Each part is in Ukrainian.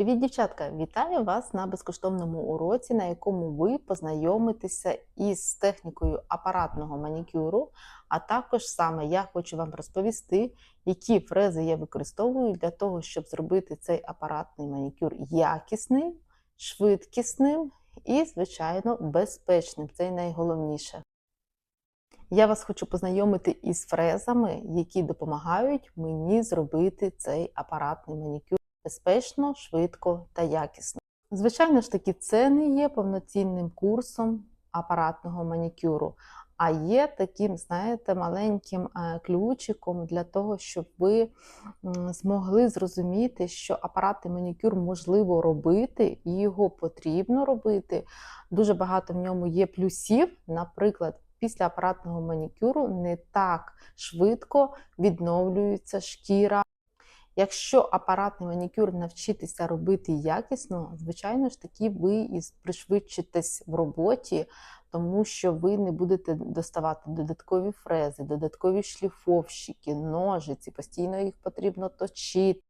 Привіт, дівчатка! Вітаю вас на безкоштовному уроці, на якому ви познайомитеся із технікою апаратного манікюру. А також саме я хочу вам розповісти, які фрези я використовую для того, щоб зробити цей апаратний манікюр якісним, швидкісним і, звичайно, безпечним. Це найголовніше. Я вас хочу познайомити із фрезами, які допомагають мені зробити цей апаратний манікюр безпечно, швидко та якісно. Звичайно ж таки, це не є повноцінним курсом апаратного манікюру, а є таким, знаєте, маленьким е, ключиком для того, щоб ви змогли зрозуміти, що апаратний манікюр можливо робити і його потрібно робити. Дуже багато в ньому є плюсів, наприклад. Після апаратного манікюру не так швидко відновлюється шкіра. Якщо апаратний манікюр навчитися робити якісно, звичайно ж таки, ви і пришвидшитесь в роботі, тому що ви не будете доставати додаткові фрези, додаткові шліфовщики, ножиці, постійно їх потрібно точити.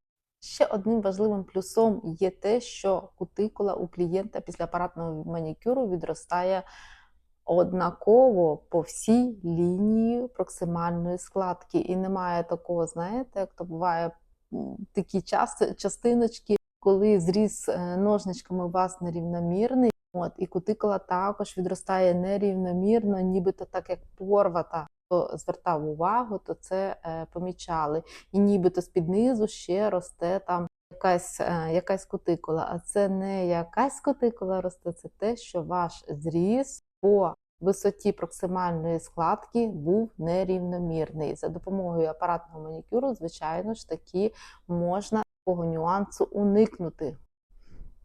Ще одним важливим плюсом є те, що кутикула у клієнта після апаратного манікюру відростає однаково по всій лінії проксимальної складки. І немає такого, знаєте, як то буває такі частиночки, коли зріз е, ножничками у вас нерівномірний. От, І кутикула також відростає нерівномірно, нібито так як порвата. Хто звертав увагу, то це е, помічали. І нібито з-під низу ще росте там якась е, якась кутикула. А це не якась кутикула росте, це те, що ваш зріз по висоті проксимальної складки був нерівномірний. За допомогою апаратного манікюру, звичайно ж таки, можна такого нюансу уникнути.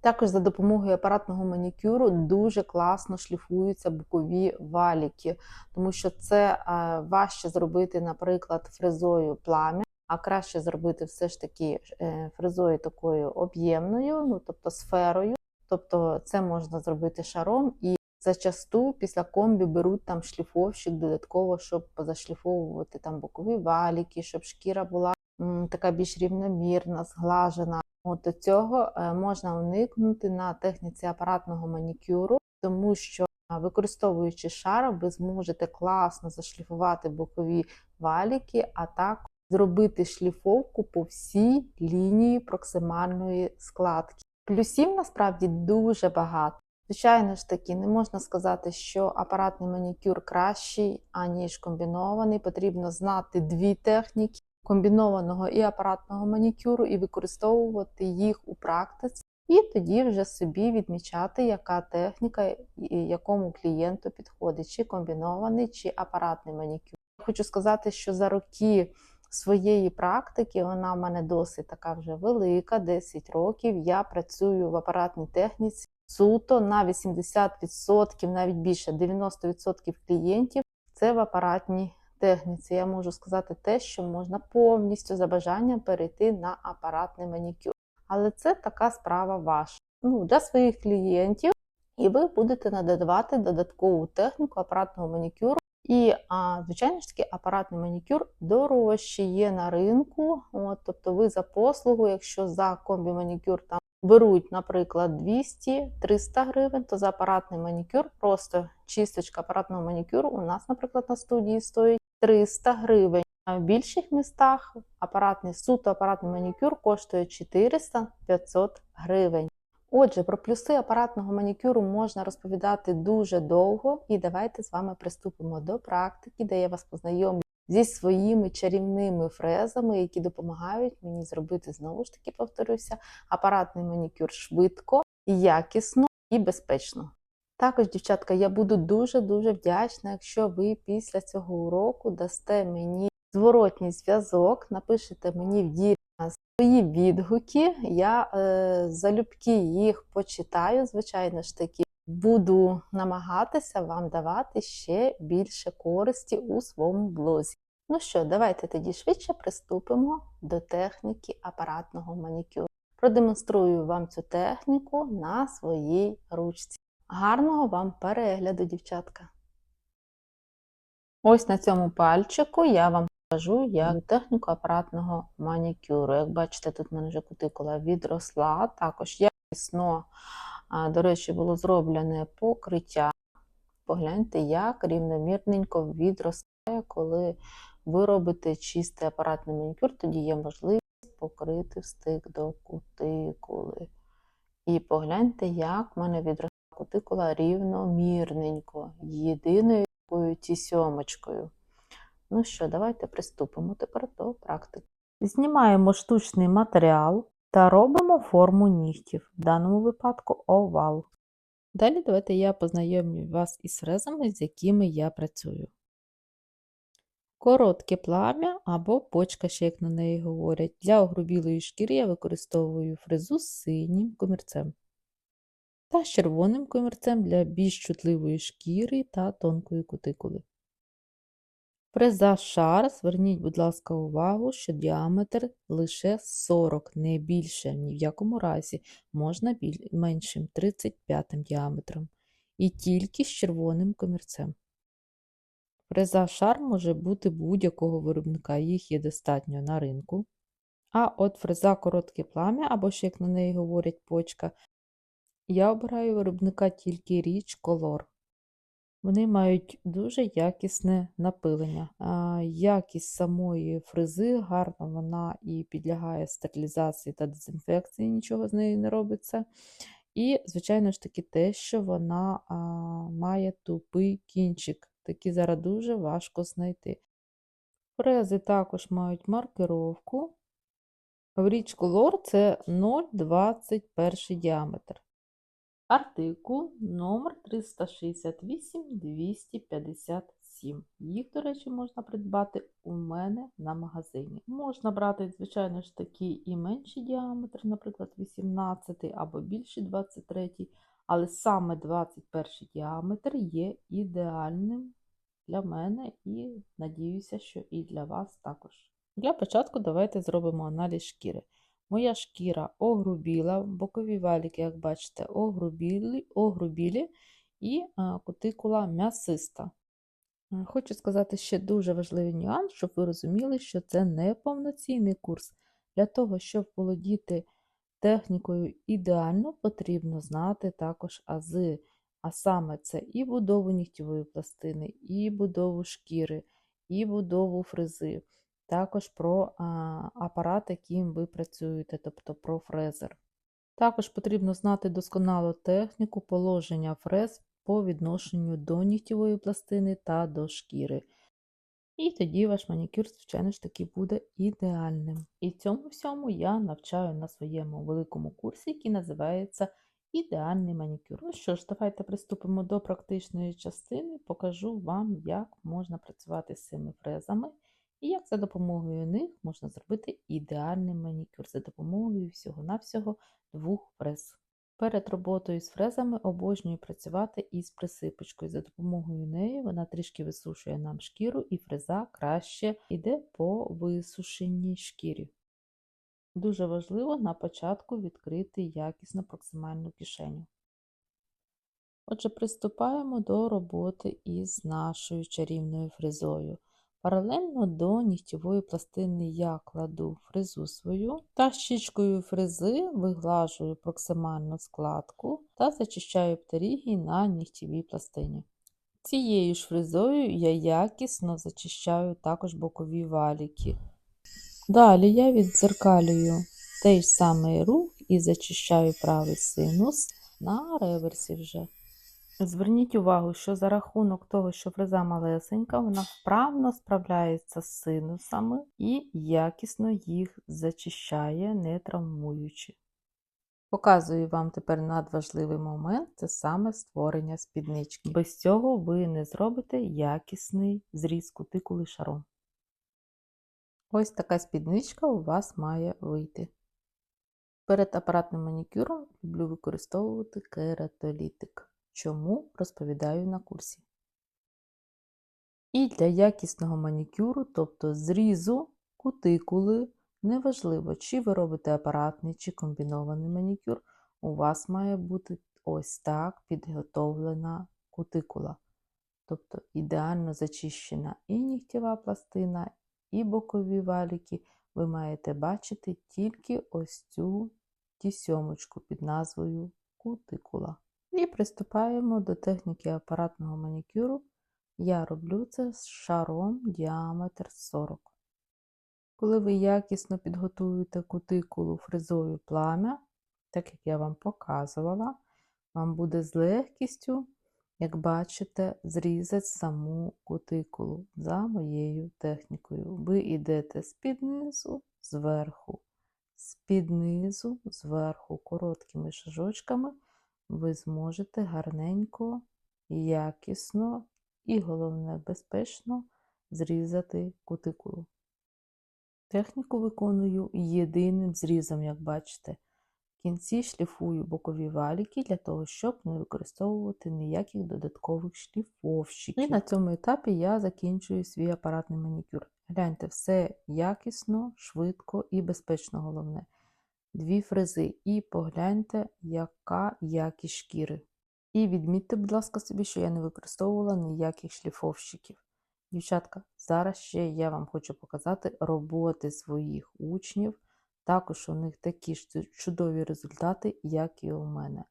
Також за допомогою апаратного манікюру дуже класно шліфуються бокові валіки, тому що це е, важче зробити, наприклад, фрезою плам'я, а краще зробити все ж таки е, фрезою такою об'ємною, ну тобто сферою. Тобто це можна зробити шаром і Зачасту після комбі беруть там шліфовщик додатково, щоб позашліфовувати там бокові валіки, щоб шкіра була м, така більш рівномірна, зглажена. От цього е, можна уникнути на техніці апаратного манікюру, тому що, використовуючи шар, ви зможете класно зашліфувати бокові валіки, а також зробити шліфовку по всій лінії проксимальної складки. Плюсів насправді дуже багато. Звичайно ж таки, не можна сказати, що апаратний манікюр кращий, аніж комбінований. Потрібно знати дві техніки комбінованого і апаратного манікюру, і використовувати їх у практиці, і тоді вже собі відмічати, яка техніка і якому клієнту підходить, чи комбінований, чи апаратний манікюр. Хочу сказати, що за роки своєї практики вона в мене досить така вже велика, 10 років. Я працюю в апаратній техніці суто на 80%, навіть більше 90% клієнтів це в апаратній техніці. Я можу сказати те, що можна повністю за бажанням перейти на апаратний манікюр. Але це така справа ваша. Ну, Для своїх клієнтів, і ви будете надавати додаткову техніку апаратного манікюру. І, а, звичайно ж таки, апаратний манікюр дорожчий є на ринку. От, Тобто ви за послугу, якщо за комбі манікюр там беруть, наприклад, 200-300 гривень, то за апаратний манікюр, просто чисточка апаратного манікюру у нас, наприклад, на студії стоїть 300 гривень. А в більших містах апаратний суто апаратний манікюр коштує 400-500 гривень. Отже, про плюси апаратного манікюру можна розповідати дуже довго, і давайте з вами приступимо до практики, де я вас познайомлю зі своїми чарівними фрезами, які допомагають мені зробити, знову ж таки, повторюся, апаратний манікюр швидко, якісно і безпечно. Також, дівчатка, я буду дуже-дуже вдячна, якщо ви після цього уроку дасте мені зворотній зв'язок, напишете мені в дірі свої відгуки. Я е, залюбки їх почитаю, звичайно ж таки, буду намагатися вам давати ще більше користі у своєму блозі. Ну що, давайте тоді швидше приступимо до техніки апаратного манікюру. Продемонструю вам цю техніку на своїй ручці. Гарного вам перегляду, дівчатка! Ось на цьому пальчику я вам покажу як техніку апаратного манікюру. Як бачите, тут в мене вже кутикула відросла. Також якісно, до речі, було зроблене покриття. Погляньте, як рівномірненько відростає, коли ви робите чистий апаратний манікюр, тоді є можливість покрити встик до кутикули. І погляньте, як в мене відросла кутикула рівномірненько, єдиною тісьомочкою. Ну що, давайте приступимо тепер до практики. Знімаємо штучний матеріал та робимо форму нігтів, в даному випадку овал. Далі давайте я познайомлю вас із фрезами, з якими я працюю. Коротке плам'я або почка, ще як на неї говорять. Для огрубілої шкіри я використовую фрезу з синім комірцем та з червоним комірцем для більш чутливої шкіри та тонкої кутикули. Фреза шар, зверніть, будь ласка, увагу, що діаметр лише 40, не більше, ні в якому разі, можна біль... меншим 35 діаметром. І тільки з червоним комірцем. Фреза шар може бути будь-якого виробника, їх є достатньо на ринку. А от фреза коротке плам'я, або ще як на неї говорять почка, я обираю виробника тільки Rich Color. Вони мають дуже якісне напилення. Якість самої фрези гарна, вона і підлягає стерилізації та дезінфекції, нічого з нею не робиться. І, звичайно ж таки, те, що вона має тупий кінчик. Такі зараз дуже важко знайти. Фрези також мають маркировку. В Rich Color це 0,21 діаметр. Артикул номер 368-257. Їх, до речі, можна придбати у мене на магазині. Можна брати, звичайно ж такі і менші діаметри, наприклад, 18 або більші 23, але саме 21 діаметр є ідеальним для мене і надіюся, що і для вас також. Для початку давайте зробимо аналіз шкіри. Моя шкіра огрубіла, бокові валіки, як бачите, огрубілі, огрубілі і а, кутикула м'ясиста. Е, Хочу сказати ще дуже важливий нюанс, щоб ви розуміли, що це не повноцінний курс. Для того, щоб володіти технікою ідеально, потрібно знати також ази. А саме це і будову нігтєвої пластини, і будову шкіри, і будову фрези також про а, апарат, яким ви працюєте, тобто про фрезер. Також потрібно знати досконало техніку положення фрез по відношенню до нігтєвої пластини та до шкіри. І тоді ваш манікюр, звичайно ж таки, буде ідеальним. І цьому всьому я навчаю на своєму великому курсі, який називається Ідеальний манікюр. Ну що ж, давайте приступимо до практичної частини, покажу вам, як можна працювати з цими фрезами. І як за допомогою них можна зробити ідеальний манікюр за допомогою всього-навсього двох фрез. Перед роботою з фрезами обожнюю працювати із присипочкою. За допомогою неї вона трішки висушує нам шкіру, і фреза краще йде по висушеній шкірі. Дуже важливо на початку відкрити якісну проксимальну кишеню. Отже, приступаємо до роботи із нашою чарівною фрезою. Паралельно до нігтєвої пластини я кладу фрезу свою та щічкою фрези виглажую проксимальну складку та зачищаю птерігій на нігтєвій пластині. Цією ж фрезою я якісно зачищаю також бокові валіки. Далі я віддзеркалюю той самий рух і зачищаю правий синус на реверсі вже. Зверніть увагу, що за рахунок того, що фреза малесенька, вона вправно справляється з синусами і якісно їх зачищає, не травмуючи. Показую вам тепер надважливий момент це саме створення спіднички. Без цього ви не зробите якісний зріз кутикули шаром. Ось така спідничка у вас має вийти. Перед апаратним манікюром люблю використовувати кератолітик. Чому розповідаю на курсі. І для якісного манікюру, тобто зрізу кутикули, неважливо, чи ви робите апаратний, чи комбінований манікюр, у вас має бути ось так підготовлена кутикула. Тобто ідеально зачищена і нігтєва пластина, і бокові валіки, ви маєте бачити тільки ось цю тісьомочку під назвою кутикула. І приступаємо до техніки апаратного манікюру. Я роблю це з шаром діаметр 40. Коли ви якісно підготуєте кутикулу фрезою пламя, так як я вам показувала, вам буде з легкістю, як бачите, зрізати саму кутикулу за моєю технікою. Ви йдете з-під низу, зверху, з-під низу, зверху, короткими шажочками, ви зможете гарненько, якісно і, головне, безпечно зрізати кутикулу. Техніку виконую єдиним зрізом, як бачите. В кінці шліфую бокові валіки для того, щоб не використовувати ніяких додаткових шліфовщиків. І на цьому етапі я закінчую свій апаратний манікюр. Гляньте, все якісно, швидко і безпечно головне. Дві фрези, і погляньте, яка якість шкіри. І відмітьте, будь ласка, собі, що я не використовувала ніяких шліфовщиків. Дівчатка, зараз ще я вам хочу показати роботи своїх учнів. Також у них такі ж чудові результати, як і у мене.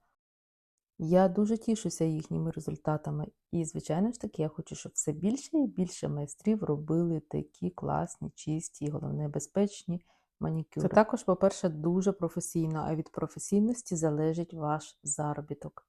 Я дуже тішуся їхніми результатами. І, звичайно ж таки, я хочу, щоб все більше і більше майстрів робили такі класні, чисті головне, безпечні манікюри. Це також, по-перше, дуже професійно, а від професійності залежить ваш заробіток.